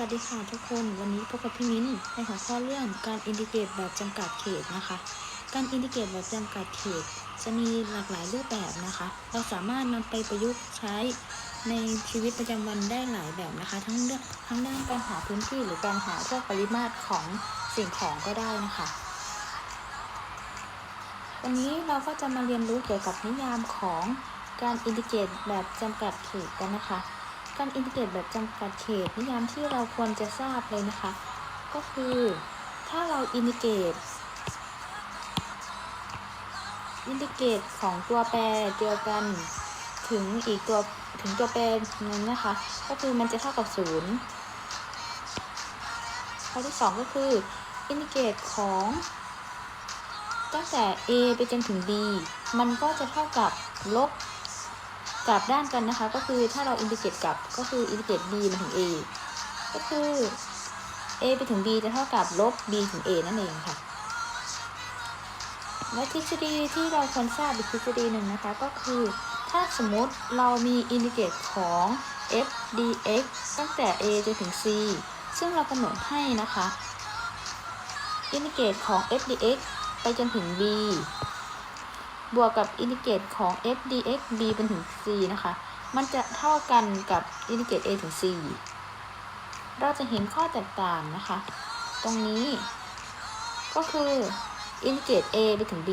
วัสดีค่ะทุกคน วันนี้พบกับพี่มิ้นในหัวข้อเรื่องการอินดิเกตแบบจำกัดเขตนะคะ การอินดิเกตแบบจำกัดเขต จะมีหลากหลายรูปแบบนะคะ เราสามารถนำไปประยุกต์ใช้ในชีวิตประจำวันได้หลายแบบนะคะ ทั้งเรื่องทั้งด้านการหาพื้นที่หรือการหาพวกปริมาตรของสิ่งของก็ได้นะคะ วันนี้เราก็จะมาเรียนรู้เกี่ยวกับนิยามของการอินดิเกตแบบจำกัดเขตกันนะคะ การอินทิเกรตแบบจำกัดเขตนิยามที่เราควรจะทราบเลยนะคะ ก็คือถ้าเราอินทิเกรตอินทิเกรตของตัวแปรเดียวกันถึงอีกตัวถึงตัวแปรนึงนนะคะ ก็คือมันจะเท่ากับศูนย์ข้อที่สองก็คืออินทิเกรตของตั้งแต่ a ไปจนถึง b มันก็จะเท่ากับลบ กลับด้านกันนะคะ ก็คือถ้าเราอินทิเกรตกลับก็คืออินทิเกรต b มาถึง a ก็คือ a ไปถึง b จะเท่ากับลบ b ถึง a นั่นเองค่ะและทฤษฎีที่เราควรทราบอีกทฤษฎีหนึ่งนะคะ ก็คือ ถ้าสมมติเรามีอินทิเกรตของ f dx ตั้งแต่ a จนถึง c ซึ่งเรากำหนดให้นะคะ อินทิเกรตของ f dx ไปจนถึง b บวกกับอินทิเกรตของ f dx b เป็นถึง c นะคะ มันจะเท่ากันกับอินทิเกรต a ถึง c เราจะเห็นข้อแตกต่างนะคะ ตรงนี้ ก็คืออินทิเกรต a ไปถึง b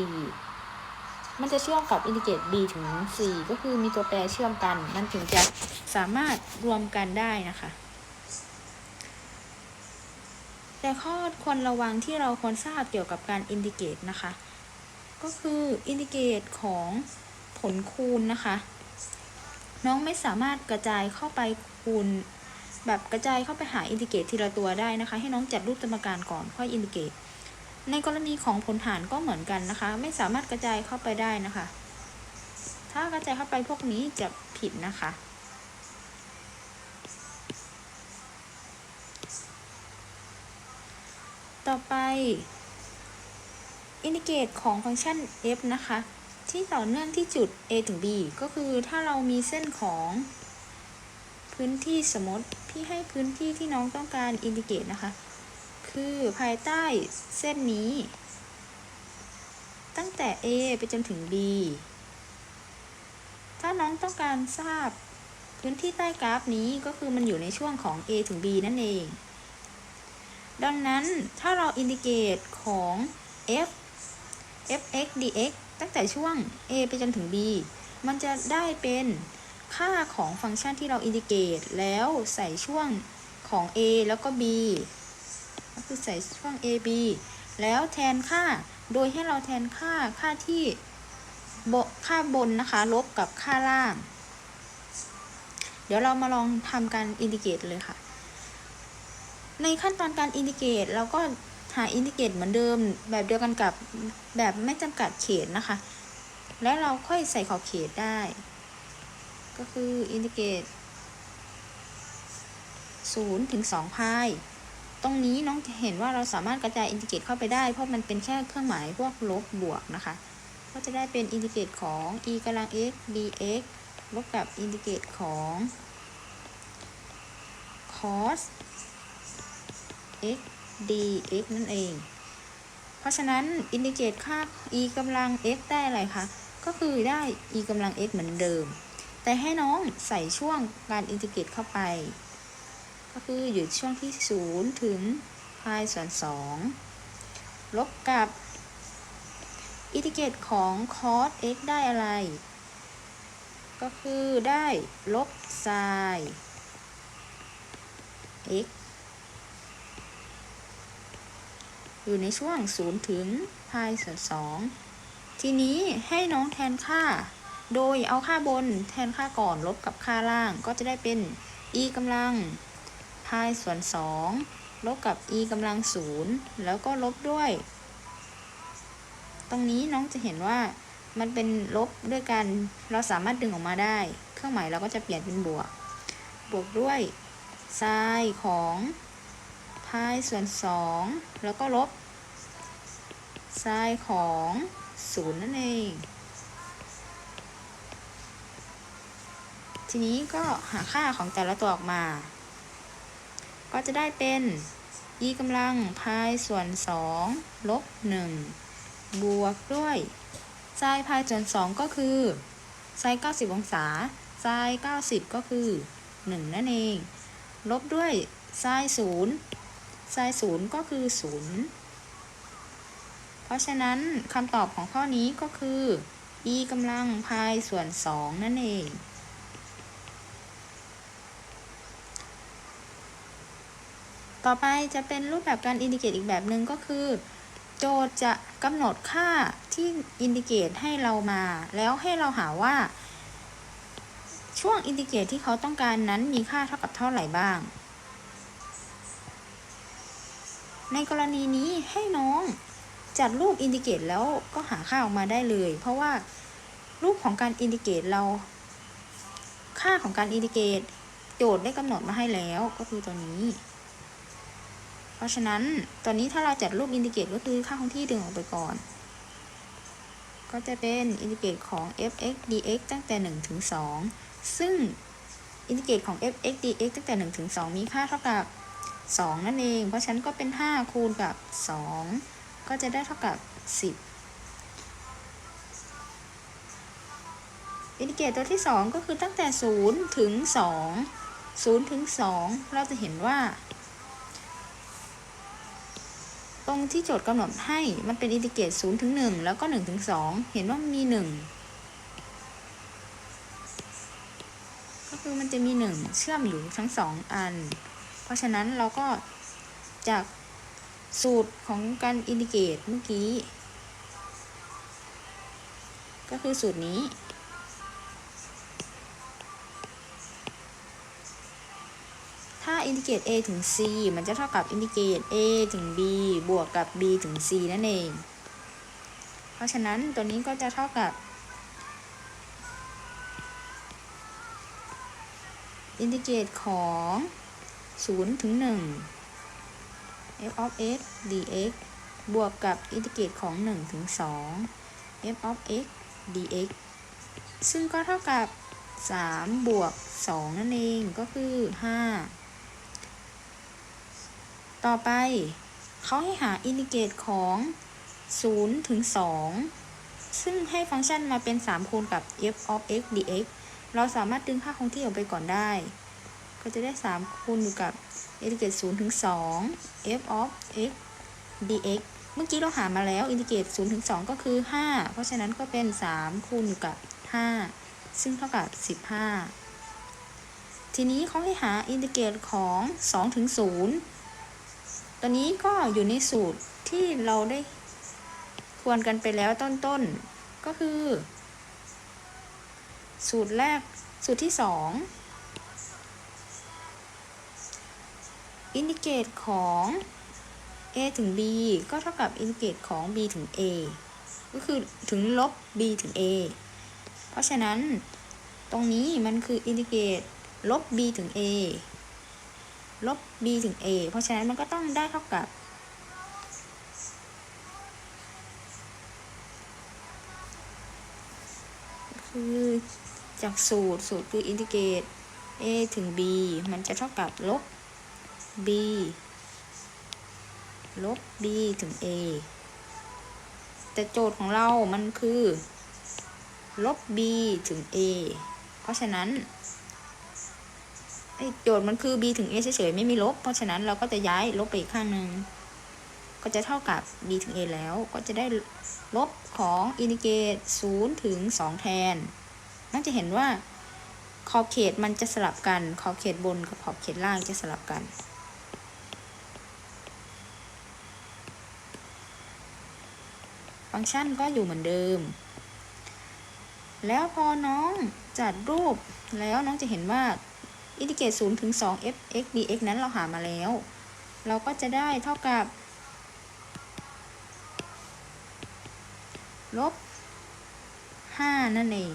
มันจะเชื่อมกับอินทิเกรต b ถึง c ก็คือมีตัวแปรเชื่อมกัน มันถึงจะสามารถรวมกันได้นะคะ แต่ข้อควรระวังที่เราควรทราบเกี่ยวกับการอินทิเกรตนะคะ ก็คืออินดิเกตของผลคูณนะคะ น้องไม่สามารถกระจายเข้าไปคูณ แบบกระจายเข้าไปหาอินดิเกตทีละตัวได้นะคะ ให้น้องจัดรูปสมการก่อนค่อยอินดิเกต ในกรณีของผลหารก็เหมือนกันนะคะ ไม่สามารถกระจายเข้าไปได้นะคะ ถ้ากระจายเข้าไปพวกนี้จะผิดนะคะต่อไป อินดิเกตของฟังก์ชัน f นะคะ ที่ต่อเนื่องที่จุด a ถึง b ก็คือถ้าเรามีเส้นของพื้นที่สมมติพี่ให้พื้นที่ที่น้องต้องการอินดิเกตนะคะ คือภายใต้เส้นนี้ ตั้งแต่ a ไปจนถึง b ถ้าน้องต้องการทราบพื้นที่ใต้กราฟนี้ก็คือมันอยู่ในช่วงของ a ถึง b นั่นเอง ดังนั้นถ้าเราอินดิเกตของ f fx dx ตั้งแต่ช่วง a ไปจนถึง b มันจะได้เป็นค่าของฟังก์ชันที่เราอินดิเกต แล้วใส่ช่วงของ a แล้วก็ b ก็คือใส่ช่วง a b แล้วแทนค่าโดยให้เราแทนค่าค่าที่บค่าบนนะคะ ลบกับค่าล่าง เดี๋ยวเรามาลองทำการอินดิเกตเลยค่ะ ในขั้นตอนการอินดิเกตเราก็าอินดิเกรตเหมือนเดิมแบบเดียวกันกับแบบไม่จำกัดเขตนะคะ แล้วเราค่อยใส่ขอบเขตได้ ก็คืออินดิเกรต0ถึง2พายตรงนี้น้องจะเห็นว่าเราสามารถกระจายอินดิเกรตเข้าไปได้ เพราะมันเป็นแค่เครื่องหมายพวกลบบวกนะคะ ก็จะได้เป็นอินดิเกรตของ e กำลัง x dx ลบกับอินดิเกรตของ cos x dx นั่นเอง เพราะฉะนั้นอินดิเกตค่า e กำลัง x ได้อะไรคะ ก็คือได้ e กำลัง x เหมือนเดิม แต่ให้น้องใส่ช่วงการอินทิเกรตเข้าไป ก็คืออยู่ช่วงที่ 0 ถึงพายส่วน 2 ลบกับอินทิเกรตของ cos x ได้อะไร ก็คือได้ลบ sin x อยู่ในช่วง0ถึงพายส่วน2ทีนี้ให้น้องแทนค่า โดยเอาค่าบนแทนค่าก่อนลบกับค่าล่างก็จะได้เป็น e กำลังพายส่วน 2 ลบกับ e กำลัง 0 แล้วก็ลบด้วย ตรงนี้น้องจะเห็นว่ามันเป็นลบด้วยกัน เราสามารถดึงออกมาได้ เครื่องหมายเราก็จะเปลี่ยนเป็นบวก บวกด้วยไซน์ของ พายส่วน 2 แล้วก็ลบไซน์ของ 0 นั่นเอง ทีนี้ก็หาค่าของแต่ละตัวออกมา ก็จะได้เป็น e กำลังพายส่วน 2 ลบ 1 บวกด้วยไซน์พายส่วน 2 ก็คือไซน์90 องศาไซน์90 ก็คือ 1 นั่นเอง ลบด้วยไซน์0 ไซน์ก็คือ0เพราะฉะนั้นคำตอบของข้อนี้ก็คือ e กำลังพายส่วน 2 นั่นเอง ต่อไปจะเป็นรูปแบบการอินดิเกตอีกแบบหนึ่งก็คือ โจทย์จะกำหนดค่าที่อินดิเกตให้เรามา แล้วให้เราหาว่า ช่วงอินดิเกตที่เขาต้องการนั้นมีค่าเท่ากับเท่าไหร่บ้าง ในกรณีนี้ให้น้องจัดรูปอินดิเกตแล้วก็หาค่าออกมาได้เลย เพราะว่ารูปของการอินดิเกตเรา ค่าของการอินดิเกตโจทย์ได้กำหนดมาให้แล้วก็คือตัวนี้ เพราะฉะนั้นตอนนี้ถ้าเราจัดรูปอินดิเกตก็คือค่าของที่ดึงออกไปก่อน ก็จะเป็นอินดิเกตของ f(x) dx ตั้งแต่ 1 ถึง 2 ซึ่งอินดิเกตของ f(x) dx ตั้งแต่ 1 ถึง 2 มีค่าเท่ากับ 2 นั่นเอง เพราะฉะนั้นก็เป็น 5 คูณกับ 2 ก็จะได้เท่ากับ 10 อินดิเกตตัวที่ 2 ก็คือตั้งแต่ 0 ถึง 2 0 ถึง 2 เราจะเห็นว่า ตรงที่โจทย์กำหนดให้มันเป็นอินดิเกต0ถึง 1 แล้วก็ 1 ถึง 2 เห็นว่ามี 1ก็คือมันจะมี1เชื่อมอยู่ทั้ง2อัน เพราะฉะนั้นเราก็จากสูตรของการอินดิเกตเมื่อกี้ ก็คือสูตรนี้ ถ้าอินดิเกต a ถึง c มันจะเท่ากับอินดิเกต a ถึง b บวกกับ b ถึง c นั่นเอง เพราะฉะนั้นตัวนี้ก็จะเท่ากับอินดิเกตของ 0 ถึง 1 f of x dx บวกกับอินทิเกรตของ 1 ถึง 2 f of x dx ซึ่งก็เท่ากับ 3 บวก 2 นั่นเองก็คือ 5 ต่อไปเขาให้หาอินทิเกรตของ 0 ถึง 2 ซึ่งให้ฟังก์ชันมาเป็น 3 คูณกับ f of x dx เราสามารถดึงค่าคงที่ออกไปก่อนได้ ก็จะได้ 3 คูณอยู่กับ อินทิเกรต0ถึง2 f of x dx เมื่อกี้เราหามาแล้ว อินทิเกรต0ถึง2ก็คือ 5 เพราะฉะนั้นก็เป็น 3 คูณอยู่กับ 5 ซึ่งเท่ากับ 15 ทีนี้เขาให้หาอินทิเกรตของ2ถึง0ตอนนี้ก็อยู่ในสูตรที่เราได้ควรกันไปแล้วต้นๆ ก็คือ สูตรแรกสูตรที่ 2 อินดิเกตของ a ถึง b ก็เท่ากับอินดิเกตของ b ถึง a ก็คือถึงลบ b ถึง a เพราะฉะนั้นตรงนี้มันคืออินดิเกตลบ b ถึง a ลบ b ถึง a เพราะฉะนั้นมันก็ต้องได้เท่ากับ คือจากสูตรสูตรคืออินทิเกรต a ถึง b มันจะเท่ากับลบ b ลบ b ถึง a แต่โจทย์ของเรา มันคือ ลบ b ถึง a เพราะฉะนั้นโจทย์มันคือ b ถึง a เฉยๆ ไม่มีลบ เพราะฉะนั้นเราก็จะย้ายลบไปอีกข้างหนึ่ง ก็จะเท่ากับ b ถึง a แล้ว ก็จะได้ลบของอินดิเกต0ถึง 2 แทน น่าจะเห็นว่าขอบเขตมันจะสลับกัน ขอบเขตบนกับขอบเขตล่างจะสลับกัน ฟังก์ชันก็อยู่เหมือนเดิม แล้วพอน้องจัดรูปแล้วน้องจะเห็นว่าอินทิเกรต0ถึง2 f x dx นั้นเราหามาแล้ว เราก็จะได้เท่ากับ ลบ 5 นั่นเอง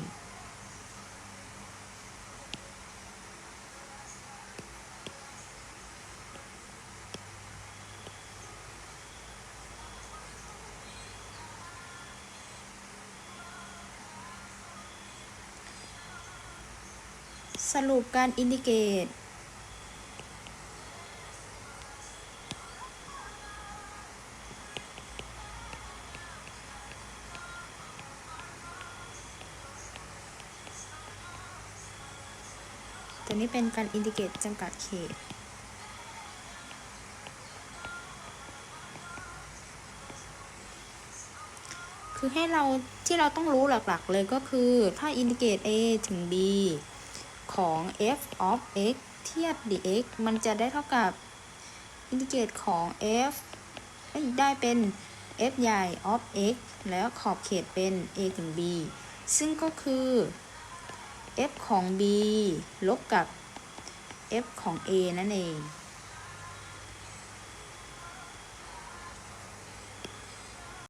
สรุปการอินดิเกต ตัวนี้เป็นการอินดิเกตจำกัดเขตคือให้เราที่เราต้องรู้หลักๆเลยก็คือถ้าอินดิเกต A ถึง B ของ f of x เทียบ dx มันจะได้เท่ากับอินทิเกรตของ f ได้เป็น f ใหญ่ of x แล้วขอบเขตเป็น a ถึง b ซึ่งก็คือ f ของ b ลบกับ f ของ a นั่นเอง